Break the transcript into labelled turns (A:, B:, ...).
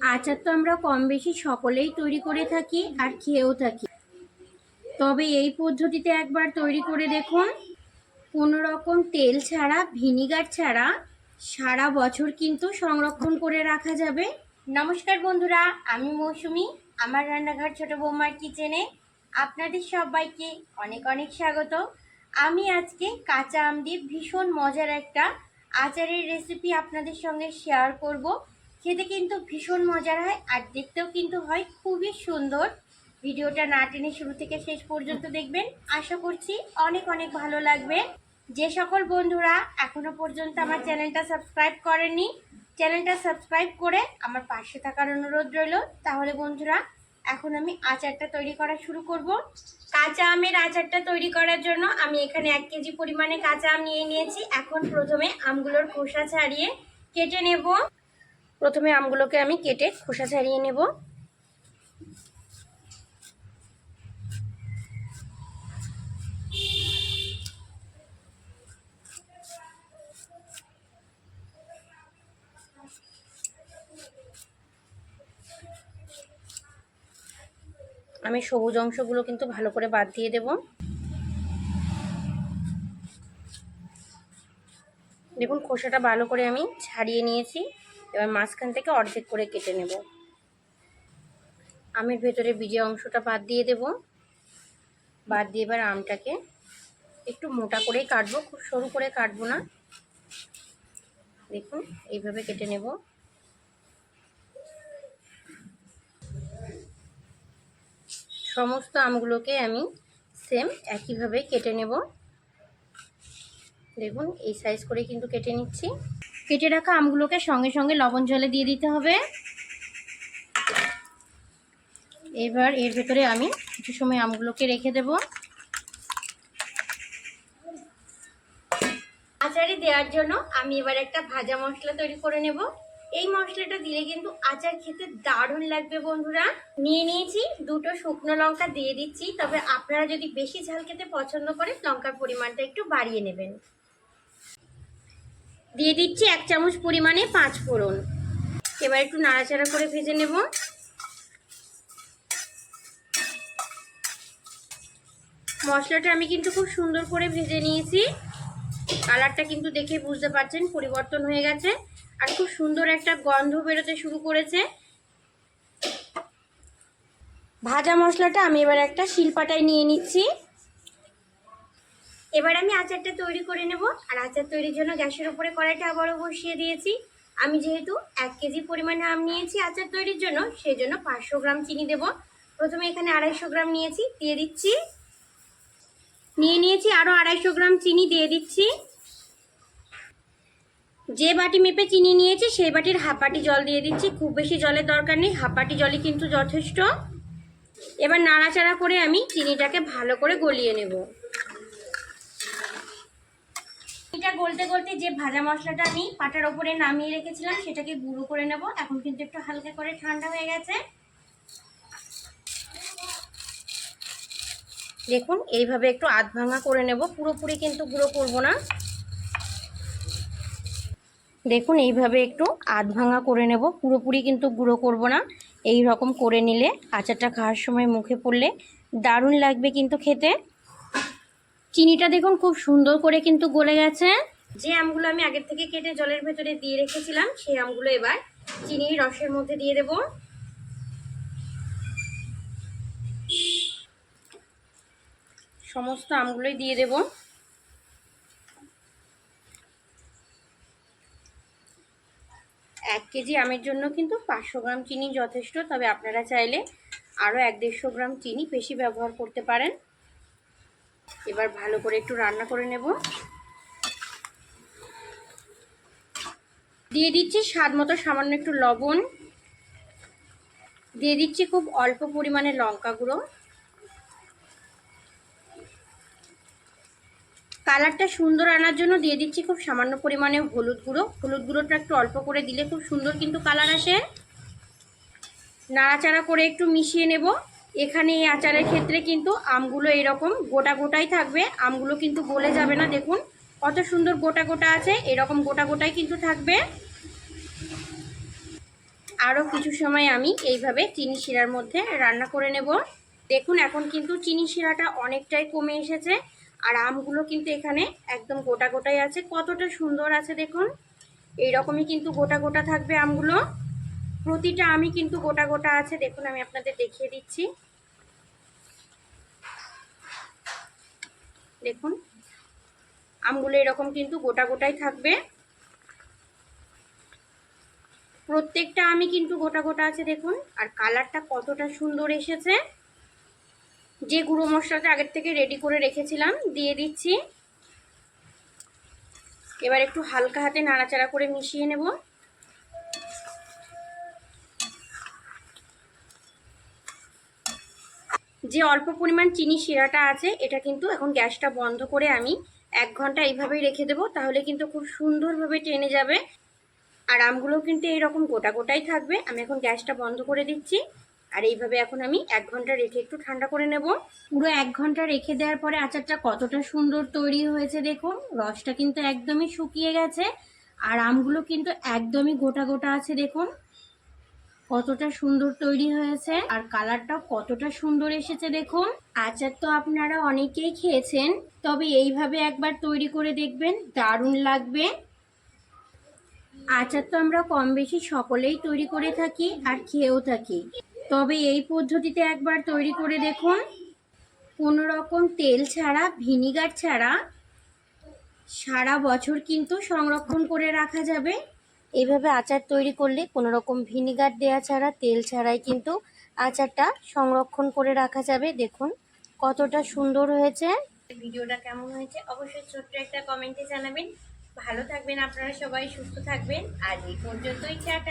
A: আচার তো আমরা কম বেশি সকলেই তৈরি করে থাকি আর খেয়েও থাকি। তবে এই পদ্ধতিতে একবার তৈরি করে দেখুন, কোনো রকম তেল ছাড়া, ভিনিগার ছাড়া সারা বছর কিন্তু সংরক্ষণ করে রাখা যাবে। নমস্কার বন্ধুরা, আমি মৌসুমি, আমার রান্নাঘর ছোট বৌমার কিচেনে আপনাদের সবাইকে অনেক অনেক স্বাগত। আমি আজকে কাঁচা আম দিয়ে ভীষণ মজার একটা আচারের রেসিপি আপনাদের সঙ্গে শেয়ার করব। খেতে কিন্তু ভীষণ মজার হয় আর দেখতেও কিন্তু হয় খুবই সুন্দর। ভিডিওটা না টেনে শুরু থেকে শেষ পর্যন্ত দেখবেন। আশা করছি অনেক অনেক ভালো লাগবে। যে সকল বন্ধুরা এখনও পর্যন্ত আমার চ্যানেলটা সাবস্ক্রাইব করেননি চ্যানেলটা সাবস্ক্রাইব করে আমার পাশে থাকার অনুরোধ রইল। তাহলে বন্ধুরা, এখন আমি আচারটা তৈরি করা শুরু করব। কাঁচা আমের আচারটা তৈরি করার জন্য আমি এখানে এক কেজি পরিমাণে কাঁচা আম নিয়ে নিয়েছি। এখন প্রথমে আমগুলোর খোসা ছাড়িয়ে কেটে নেব। প্রথমে আমগুলোকে আমি কেটে খোসা ছাড়িয়ে নেব। আমি সবুজ অংশগুলো কিন্তু ভালো করে বাদ দিয়ে দেব। দেখুন খোসাটা ভালো করে আমি ছাড়িয়ে নিয়েছি। এবার মাঝখান থেকে অর্ধেক করে কেটে নেব। আমের ভেতরে বীজে অংশটা বাদ দিয়ে দেব। বাদ দিয়ে এবার আমটাকে একটু মোটা করেই কাটবো, খুব সরু করে কাটবো না। দেখুন, এইভাবে কেটে নেব। সমস্ত আমগুলোকে আমি সেম একইভাবে কেটে নেব। দেখুন, এই সাইজ করে কিন্তু কেটে নিচ্ছি। কেটে রাখা আমগুলোকে সঙ্গে সঙ্গে লবণ জলে দিয়ে দিতে হবে। এবার এর ভেতরে আমি কিছু সময় আমগুলোকে রেখে দেব। আচারে দেওয়ার জন্য আমি এবার একটা ভাজা মশলা তৈরি করে নেব। এই মশলাটা দিলে কিন্তু আচার খেতে দারুণ লাগবে বন্ধুরা। নিয়ে নিয়েছি দুটো শুকনো লঙ্কা দিয়ে দিচ্ছি, তবে আপনারা যদি বেশি ঝাল খেতে পছন্দ করেন, লঙ্কার পরিমাণটা একটু বাড়িয়ে নেবেন। দিয়ে দিচ্ছি এক চামচ পরিমাণে পাঁচ ফোড়ন। এবার একটু নাড়াচাড়া করে ভেজে নেব। মশলাটা আমি কিন্তু খুব সুন্দর করে ভেজে নিয়েছি। কালারটা কিন্তু দেখে বুঝতে পারছেন, পরিবর্তন হয়ে গেছে। আর খুব সুন্দর একটা গন্ধ বেরোতে শুরু করেছে। ভাজা মশলাটা আমি এবার একটা শিলপাটায় নিয়ে নিচ্ছি। এবার আমি আচারটা তৈরি করে নেব। আর আচার তৈরির জন্য গ্যাসের উপরে কড়াইটা আবারও বসিয়ে দিয়েছি। আমি যেহেতু এক কেজি পরিমাণে আম নিয়েছি আচার তৈরির জন্য সেই জন্য পাঁচশো গ্রাম চিনি দেব। প্রথমে এখানে আড়াইশো গ্রাম নিয়েছি, দিয়ে দিচ্ছি। নিয়ে নিয়েছি আরও আড়াইশো গ্রাম চিনি, দিয়ে দিচ্ছি। যে বাটি মেপে চিনি নিয়েছি, সেই বাটির হাফ বাটি জল দিয়ে দিচ্ছি। খুব বেশি জলের দরকার নেই, হাফ বাটি জলই কিন্তু যথেষ্ট। এবার নাড়াচাড়া করে আমি চিনিটাকে ভালো করে গলিয়ে নেব। চিনিটা গলতে গলতে যে ভাজা মশলাটা আমি পাটার ওপরে নামিয়ে রেখেছিলাম, সেটাকে গুঁড়ো করে নেব। এখন কিন্তু একটু হালকা করে ঠান্ডা হয়ে গেছে। দেখুন, এইভাবে একটু আধ ভাঙা করে নেব। পুরোপুরি কিন্তু গুঁড়ো করব না। দেখুন, এইভাবে একটু আধ ভাঙা করে নেব। পুরোপুরি কিন্তু গুঁড়ো করব না। এই রকম করে নিলে আচারটা খাওয়ার সময় মুখে পড়লে দারুণ লাগবে কিন্তু খেতে। চিনিটা দেখুন খুব সুন্দর করে কিন্তু গলে গেছে। যে আমগুলো আমি আগের থেকে কেটে জলের ভেতরে দিয়ে রেখেছিলাম, সেই আমগুলো এবার চিনির রসের মধ্যে দিয়ে দেব। সমস্ত আমগুলোই দিয়ে দেব। এক কেজি আমের জন্য কিন্তু পাঁচশো গ্রাম চিনি যথেষ্ট, তবে আপনারা চাইলে আরও এক দেড়শো গ্রাম চিনি বেশি ব্যবহার করতে পারেন। এবার ভালো করে একটু রান্না করে নেব। দিয়ে দিচ্ছি স্বাদ মতো সামান্য একটু লবণ। দিয়ে দিচ্ছি খুব অল্প পরিমাণে লঙ্কা গুঁড়ো। কালারটা সুন্দর আনার জন্য দিয়ে দিচ্ছি খুব সামান্য পরিমাণে হলুদ গুঁড়ো। হলুদ গুঁড়োটা একটু অল্প করে দিলে খুব সুন্দর কিন্তু কালার আসে। নাড়াচাড়া করে একটু মিশিয়ে নেব। এখানে এই আচারের ক্ষেত্রে কিন্তু আমগুলো এরকম গোটা গোটাই থাকবে। আমগুলো কিন্তু গলে যাবে না, দেখুন। কত সুন্দর গোটা গোটা আছে, এরকম গোটা গোটাই কিন্তু থাকবে। আরও কিছু সময় আমি এইভাবে চিনি শিরার মধ্যে রান্না করে নেব। দেখুন, এখন কিন্তু চিনি শিরাটা অনেকটাই কমে এসেছে আর আমগুলো কিন্তু এখানে একদম গোটা গোটাই আছে। কতটা সুন্দর আছে, দেখুন। এইরকমই কিন্তু গোটা গোটা থাকবে আমগুলো। প্রতিটা আমি কিন্তু গোটা গোটা আছে, দেখুন আমি আপনাদের দেখিয়ে দিচ্ছি। দেখুন, আমগুলো এরকম কিন্তু গোটা গোটাই থাকবে। প্রত্যেকটা আমি কিন্তু গোটা গোটা আছে, দেখুন, আর কালারটা কতটা সুন্দর এসেছে। যে গুঁড়ো মশলাটা আগের থেকে রেডি করে রেখেছিলাম, দিয়ে দিচ্ছি। এবার একটু হালকা হাতে নাড়াচাড়া করে মিশিয়ে নেব। যে অল্প পরিমাণ চিনি শিরাটা আছে, এটা কিন্তু এখন গ্যাসটা বন্ধ করে আমি এক ঘণ্টা এইভাবেই রেখে দেবো, তাহলে কিন্তু খুব সুন্দরভাবে টেনে যাবে। আর আমগুলো কিন্তু এইরকম গোটা গোটাই থাকবে, আমি এখন গ্যাসটা বন্ধ করে দিচ্ছি। আর এইভাবে এখন আমি এক ঘণ্টা রেখে একটু ঠান্ডা করে নেব। পুরো এক ঘণ্টা রেখে দেওয়ার পরে আচারটা কতটা সুন্দর তৈরি হয়েছে দেখুন, রসটা কিন্তু একদমই শুকিয়ে গেছে। আর আমগুলো কিন্তু একদমই গোটা গোটা আছে দেখুন। কতটা সুন্দর তৈরি হয়েছে আর কালারটা কতটা সুন্দর এসেছে দেখুন। আচার তো আপনারা অনেকেই খেয়েছেন, তবে এইভাবে একবার তৈরি করে দেখবেন, দারুণ লাগবে। আচার তো আমরা কম বেশি সকলেই তৈরি করে থাকি আর খেয়েও থাকি। তবে এই পদ্ধতিতে একবার তৈরি করে দেখুন। কোনো রকম তেল ছাড়া, ভিনিগার ছাড়া সারা বছর কিন্তু সংরক্ষণ করে রাখা যাবে। এইভাবে আচার তৈরি করলে কোনো রকম ভিনিগার দেয়া ছাড়া, তেল ছাড়াই কিন্তু আচারটা সংরক্ষণ করে রাখা যাবে। দেখুন কতটা সুন্দর হয়েছে। ভিডিওটা কেমন হয়েছে অবশ্যই ছোট্ট একটা কমেন্টে জানাবেন। ভালো থাকবেন আপনারা সবাই, সুস্থ থাকবেন। আর এই পর্যন্তই চাটা